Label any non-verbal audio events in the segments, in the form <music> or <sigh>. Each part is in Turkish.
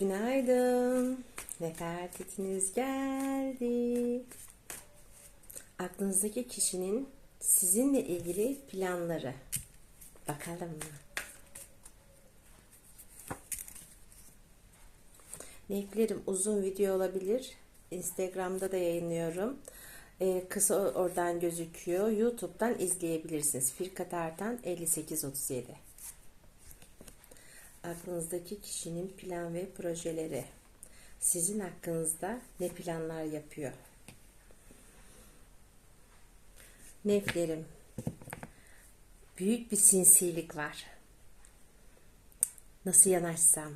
Günaydın. Nefertitiniz geldi. Aklınızdaki kişinin sizinle ilgili planları. Bakalım mı? Linklerim uzun video olabilir. Instagram'da da yayınlıyorum. Ee, kısa oradan gözüküyor. YouTube'dan izleyebilirsiniz. Firkat Ertan 5837. Aklınızdaki kişinin plan ve projeleri. Sizin hakkınızda ne planlar yapıyor? Neflerim. Büyük bir sinsilik var. Nasıl yanaşsam,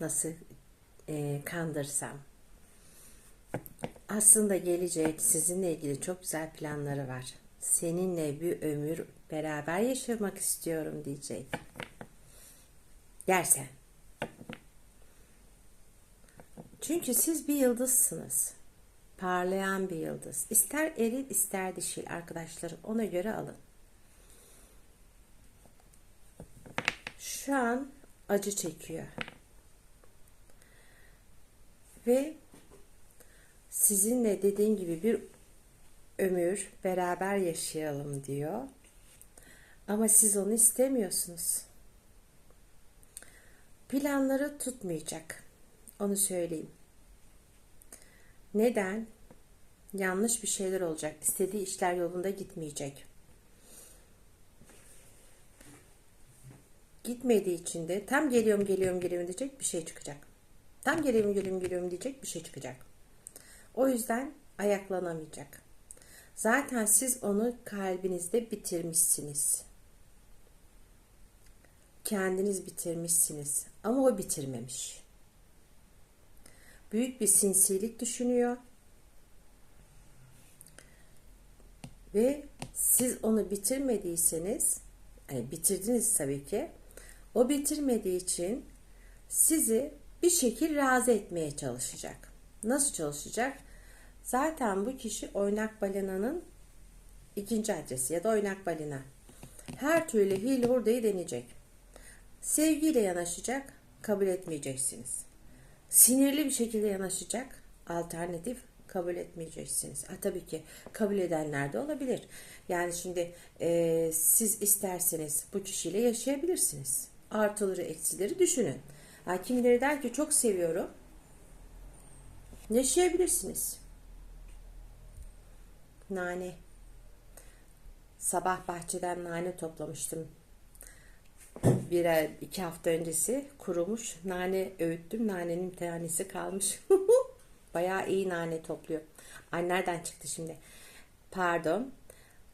nasıl e, kandırsam. Aslında gelecek sizinle ilgili çok güzel planları var. Seninle bir ömür beraber yaşamak istiyorum diyecek. Dersen. Çünkü siz bir yıldızsınız. Parlayan bir yıldız. İster eril ister dişil arkadaşlarım ona göre alın. Şu an acı çekiyor. Ve sizinle dediğim gibi bir ömür beraber yaşayalım diyor. Ama siz onu istemiyorsunuz. Planları tutmayacak. Onu söyleyeyim. Neden? Yanlış bir şeyler olacak. İstediği işler yolunda gitmeyecek. Gitmediği için de tam geliyorum geliyorum geliyorum diyecek bir şey çıkacak. Tam geliyorum geliyorum geliyorum diyecek bir şey çıkacak. O yüzden ayaklanamayacak. Zaten siz onu kalbinizde bitirmişsiniz. Kendiniz bitirmişsiniz ama o bitirmemiş. Büyük bir sinsilik düşünüyor. Ve siz onu bitirmediyseniz, yani bitirdiniz tabii ki. O bitirmediği için sizi bir şekil razı etmeye çalışacak. Nasıl çalışacak? Zaten bu kişi oynak balinanın ikinci adresi ya da oynak balina. Her türlü hile hurdayı deneyecek. Sevgiyle yanaşacak, kabul etmeyeceksiniz. Sinirli bir şekilde yanaşacak, alternatif kabul etmeyeceksiniz. Ha, tabii ki kabul edenler de olabilir. Yani şimdi e, siz isterseniz bu kişiyle yaşayabilirsiniz. Artıları eksileri düşünün. Ha, kimileri der ki çok seviyorum. Yaşayabilirsiniz. Nane. Sabah bahçeden nane toplamıştım. Bir iki hafta öncesi kurumuş nane öğüttüm. Nanenin tanesi kalmış. <laughs> Bayağı iyi nane topluyor. Ay nereden çıktı şimdi? Pardon.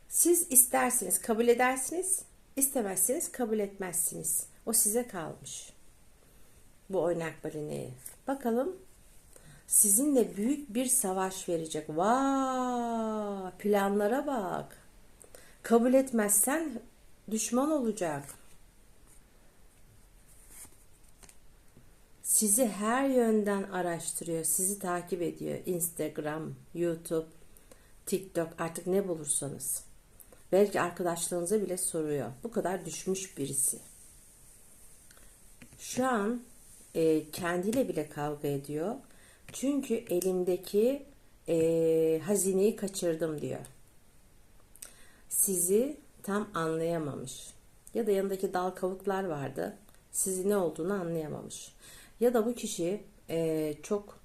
Siz isterseniz kabul edersiniz. istemezseniz kabul etmezsiniz. O size kalmış. Bu oynak balineyi. Bakalım sizinle büyük bir savaş verecek. Vaa planlara bak. Kabul etmezsen düşman olacak. Sizi her yönden araştırıyor, sizi takip ediyor. Instagram, YouTube, TikTok artık ne bulursanız. Belki arkadaşlarınıza bile soruyor. Bu kadar düşmüş birisi. Şu an e, kendiyle bile kavga ediyor. Çünkü elimdeki e, hazineyi kaçırdım diyor. Sizi tam anlayamamış. Ya da yanındaki dal kavuklar vardı. Sizi ne olduğunu anlayamamış. Ya da bu kişi e, çok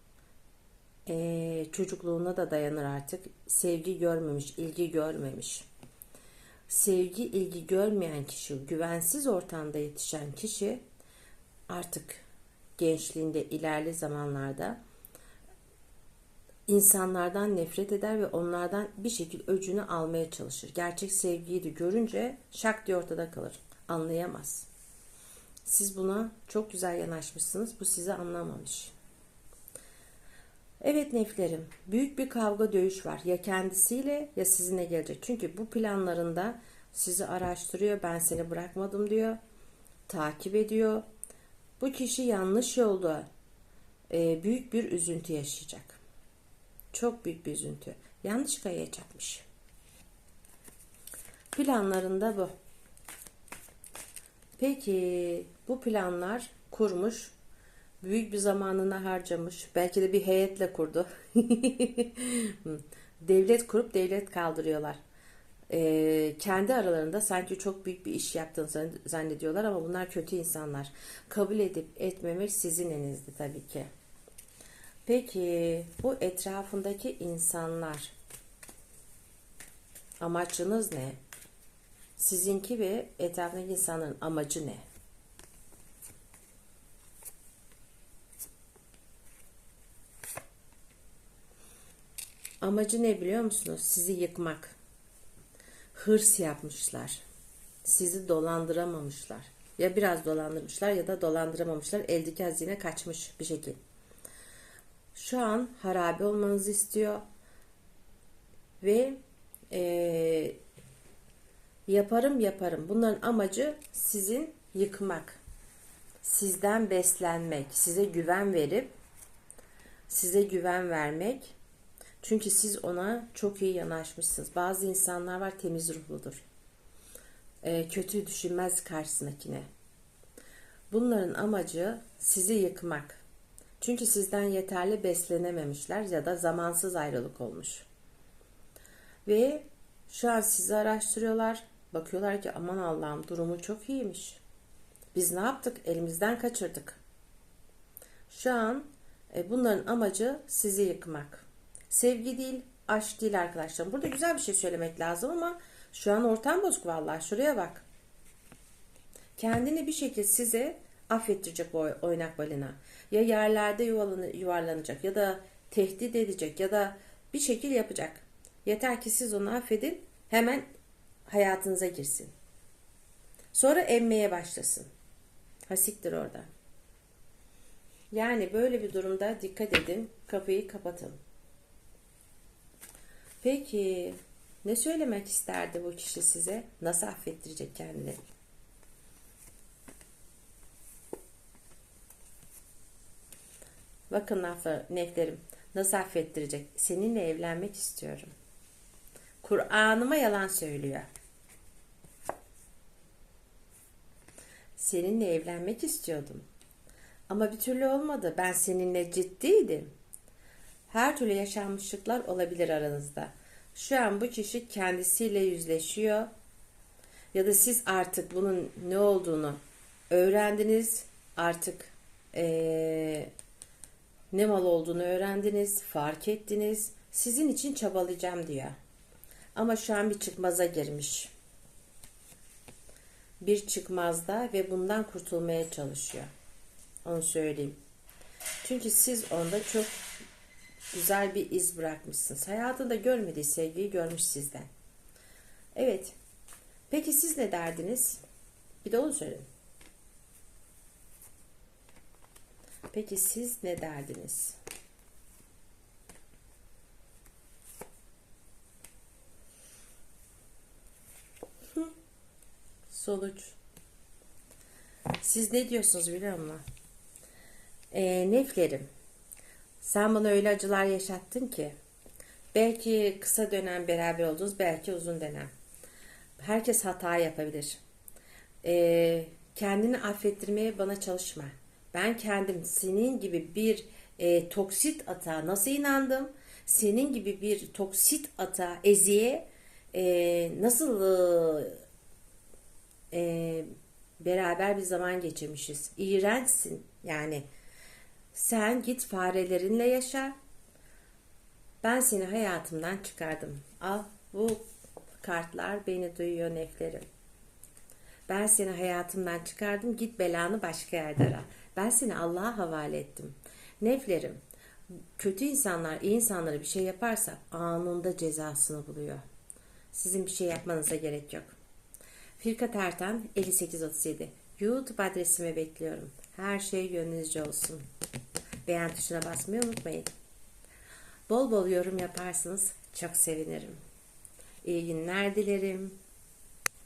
e, çocukluğuna da dayanır artık. Sevgi görmemiş, ilgi görmemiş. Sevgi, ilgi görmeyen kişi, güvensiz ortamda yetişen kişi artık gençliğinde, ilerli zamanlarda insanlardan nefret eder ve onlardan bir şekilde öcünü almaya çalışır. Gerçek sevgiyi de görünce şak diye ortada kalır. Anlayamaz. Siz buna çok güzel yanaşmışsınız. Bu sizi anlamamış. Evet neflerim, büyük bir kavga dövüş var. Ya kendisiyle ya sizinle gelecek. Çünkü bu planlarında sizi araştırıyor. Ben seni bırakmadım diyor. Takip ediyor. Bu kişi yanlış yolda e, büyük bir üzüntü yaşayacak. Çok büyük bir üzüntü. Yanlış kayaya çarpmış. Planlarında bu. Peki bu planlar kurmuş. büyük bir zamanını harcamış. Belki de bir heyetle kurdu. <laughs> devlet kurup devlet kaldırıyorlar. Ee, kendi aralarında sanki çok büyük bir iş yaptığını zannediyorlar ama bunlar kötü insanlar. Kabul edip etmemek sizin elinizde tabii ki. Peki bu etrafındaki insanlar amaçınız ne? Sizinki ve etrafındaki insanların amacı ne? Amacı ne biliyor musunuz? Sizi yıkmak. Hırs yapmışlar. Sizi dolandıramamışlar. Ya biraz dolandırmışlar ya da dolandıramamışlar. Eldeki hazine kaçmış bir şekil. Şu an harabe olmanızı istiyor. Ve e, yaparım yaparım. Bunların amacı sizin yıkmak. Sizden beslenmek. Size güven verip size güven vermek çünkü siz ona çok iyi yanaşmışsınız. Bazı insanlar var temiz ruhludur. E, kötü düşünmez karşısındakine. Bunların amacı sizi yıkmak. Çünkü sizden yeterli beslenememişler ya da zamansız ayrılık olmuş. Ve şu an sizi araştırıyorlar. Bakıyorlar ki aman Allah'ım durumu çok iyiymiş. Biz ne yaptık? Elimizden kaçırdık. Şu an e, bunların amacı sizi yıkmak. Sevgi değil, aşk değil arkadaşlar. Burada güzel bir şey söylemek lazım ama şu an ortam bozuk vallahi. Şuraya bak. Kendini bir şekilde size affettirecek bu oynak balina. Ya yerlerde yuvarlanacak ya da tehdit edecek ya da bir şekil yapacak. Yeter ki siz onu affedin hemen hayatınıza girsin. Sonra emmeye başlasın. Hasiktir orada. Yani böyle bir durumda dikkat edin, kapıyı kapatın. Peki ne söylemek isterdi bu kişi size? Nasıl affettirecek kendini? Bakın neflerim nasıl affettirecek? Seninle evlenmek istiyorum. Kur'an'ıma yalan söylüyor. Seninle evlenmek istiyordum. Ama bir türlü olmadı. Ben seninle ciddiydim. Her türlü yaşanmışlıklar olabilir aranızda. Şu an bu kişi kendisiyle yüzleşiyor ya da siz artık bunun ne olduğunu öğrendiniz. Artık ee, ne mal olduğunu öğrendiniz, fark ettiniz. Sizin için çabalayacağım diyor. Ama şu an bir çıkmaza girmiş. Bir çıkmazda ve bundan kurtulmaya çalışıyor. Onu söyleyeyim. Çünkü siz onda çok güzel bir iz bırakmışsınız. Hayatında görmediği sevgiyi görmüş sizden. Evet. Peki siz ne derdiniz? Bir de onu söyleyin. Peki siz ne derdiniz? Sonuç. Siz ne diyorsunuz biliyor musun? Ee, neflerim. Sen bana öyle acılar yaşattın ki. Belki kısa dönem beraber oldunuz, belki uzun dönem. Herkes hata yapabilir. Ee, kendini affettirmeye bana çalışma. Ben kendim senin gibi bir e, toksit ata nasıl inandım? Senin gibi bir toksit ata eziye e, nasıl e, beraber bir zaman geçirmişiz. İğrençsin yani. Sen git farelerinle yaşa. Ben seni hayatımdan çıkardım. Al bu kartlar beni duyuyor neflerim. Ben seni hayatımdan çıkardım. Git belanı başka yerde ara. Ben seni Allah'a havale ettim. Neflerim, kötü insanlar iyi insanlara bir şey yaparsa anında cezasını buluyor. Sizin bir şey yapmanıza gerek yok. Firkat Ertan 5837 YouTube adresime bekliyorum. Her şey gönlünüzce olsun. Beğen tuşuna basmayı unutmayın. Bol bol yorum yaparsınız. Çok sevinirim. İyi günler dilerim.